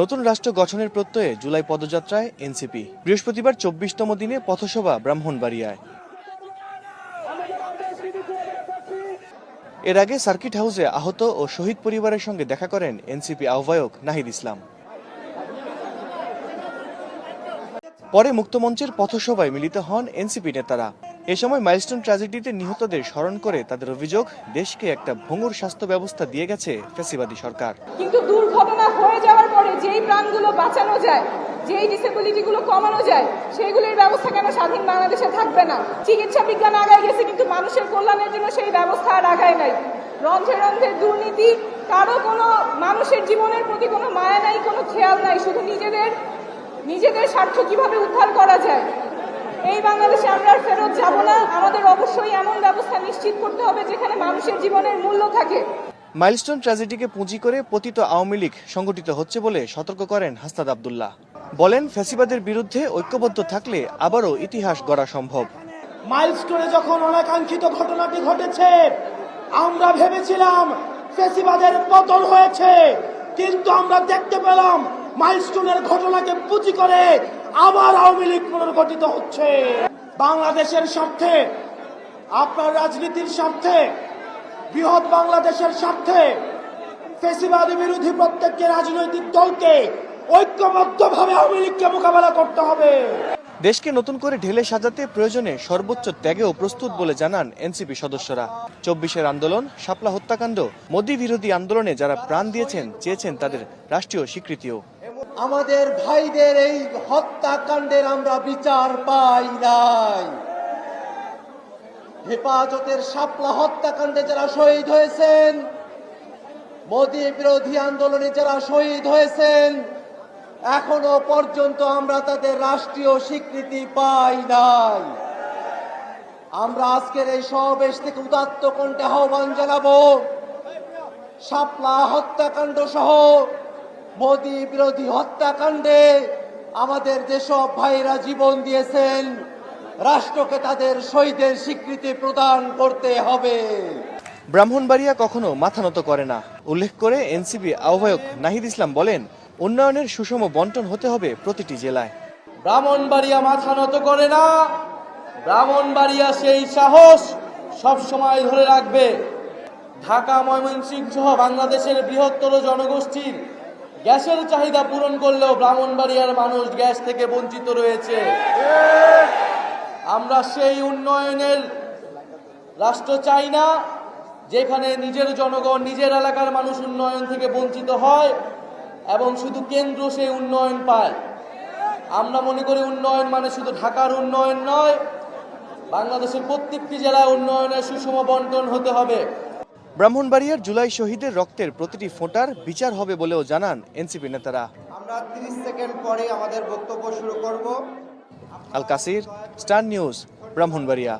নতুন রাষ্ট্র গঠনের প্রত্যয়ে জুলাই পদযাত্রায় এনসিপি। বৃহস্পতিবার চব্বিশতম দিনে পথসভা ব্রাহ্মণবাড়িয়ায়। এর আগে সার্কিট হাউসে আহত ও শহীদ পরিবারের সঙ্গে দেখা করেন এনসিপি আহ্বায়ক নাহিদ ইসলাম। পরে মুক্তমঞ্চের পথসভায় মিলিত হন এনসিপি নেতারা। এ সময় মাইলস্টোন ট্র্যাজেডিতে নিহতদের স্মরণ করে তাদের অভিযোগ, দেশকে একটা ভঙ্গুর স্বাস্থ্য ব্যবস্থা দিয়ে গেছে ফেসিবাদী সরকার। কিন্তু দুর্ঘটনা হয়ে যাওয়ার পরে যেই প্রাণগুলো বাঁচানো যায়, যেই ডিসেবিলিটিগুলো কমানো যায়, সেইগুলির ব্যবস্থা কেন স্বাধীন বাংলাদেশে থাকবে না? চিকিৎসা বিজ্ঞান আগায় গেছে, কিন্তু মানুষের কল্যাণের জন্য সেই ব্যবস্থা আর আগায় নাই। রন্ধ্রে রন্ধ্রে দুর্নীতি, কারও কোনো মানুষের জীবনের প্রতি কোনো মায়া নাই, কোনো খেয়াল নাই, শুধু নিজেদের নিজেদের স্বার্থ কীভাবে উদ্ধার করা যায়? এই বাংলাদেশে আমরা আর ফেরত যাব না। আমাদের অবশ্যই এমন ব্যবস্থা নিশ্চিত করতে হবে যেখানে মানুষের জীবনের মূল্য থাকে। মাইলস্টোন ট্র্যাজেডিকে পুঁজি করে পতিত আওয়ামী লীগ সংগঠিত হচ্ছে বলে সতর্ক করেন হাস্তাদ আবদুল্লাহ। বলেন ফ্যাসিবাদের বিরুদ্ধে ঐক্যবদ্ধ থাকলে আবারও ইতিহাস গড়া সম্ভব। মাইলস্টোনে যখন অনাকাঙ্ক্ষিত ঘটনাটি ঘটেছে আমরা ভেবেছিলাম ফেসিবাদের পতন হয়েছে। কিন্তু আমরা দেখতে পেলাম মাইলস্টোনের ঘটনাকে পুঁজি করে আবার আওয়ামী লীগ পুনর্গঠিত হচ্ছে। বাংলাদেশের স্বার্থে, আপনার রাজনীতির স্বার্থে, বৃহৎ বাংলাদেশের স্বার্থে ফেসিবাদী বিরোধী প্রত্যেকটি রাজনৈতিক দলকে ঐক্যবদ্ধভাবে আওয়ামী লীগকে মোকাবেলা করতে হবে। দেশকে নতুন করে ঢেলে সাজাতে প্রয়োজনে সর্বোচ্চ ত্যাগেও প্রস্তুত বলে জানান এনসিপি সদস্যরা। চব্বিশের আন্দোলন, শাপলা হত্যাকাণ্ড, মোদী বিরোধী আন্দোলনে যারা প্রাণ দিয়েছেন, চেয়েছেন তাদের রাষ্ট্রীয় স্বীকৃতিও। আমাদের ভাইদের এই হত্যাকাণ্ডের আমরা বিচার পাই নাই। হেফাজতের শাপলা হত্যাকাণ্ডে যারা শহীদ হয়েছেন, মোদী বিরোধী আন্দোলনে যারা শহীদ হয়েছেন, এখনও পর্যন্ত আমরা তাদের রাষ্ট্রীয় স্বীকৃতি পাই নাই। আমরা আজকের এই সমাবেশ থেকে উদাত্ত কণ্ঠে আহ্বান জানাব, শাপলা হত্যাকাণ্ড সহ মোদী বিরোধী হত্যাকাণ্ডে আমাদের যেসব ভাইরা জীবন দিয়েছেন রাষ্ট্রকে তাদের শহীদের স্বীকৃতি প্রদান করতে হবে। ব্রাহ্মণবাড়িয়া কখনো মাথা নত করে না। উল্লেখ করে এনসিপি আহ্বায়ক নাহিদ ইসলাম বলেন উন্নয়নের সুষম বন্টন হতে হবে প্রতিটি জেলায়। ব্রাহ্মণবাড়িয়া মাথা নত করে না ব্রাহ্মণবাড়িয়া সেই সাহস সব সময় ধরে রাখবে। ঢাকা ময়মনসিংহ সহ বাংলাদেশের বৃহত্তর জনগোষ্ঠীর গ্যাসের চাহিদা পূরণ করলেও ব্রাহ্মণবাড়িয়ার মানুষ গ্যাস থেকে বঞ্চিত রয়েছে। আমরা সেই উন্নয়নের রাষ্ট্র চাই না, যেখানে নিজের জনগণ, নিজের এলাকার মানুষ উন্নয়ন থেকে বঞ্চিত হয় এবং শুধু কেন্দ্র সেই উন্নয়ন পায়। আমরা মনে করি উন্নয়ন মানে শুধু ঢাকার উন্নয়ন নয়, বাংলাদেশের প্রত্যেকটি জেলায় উন্নয়নের সুষম বন্টন হতে হবে। ব্রাহ্মণবাড়িয়ার জুলাই শহীদের রক্তের প্রতিটি ফোঁটার বিচার হবে বলেও জানান এনসিপি নেতারা। আমরা 30 সেকেন্ড পরে আমাদের বক্তব্য শুরু করব। Al Kasir star news Brahmanbaria.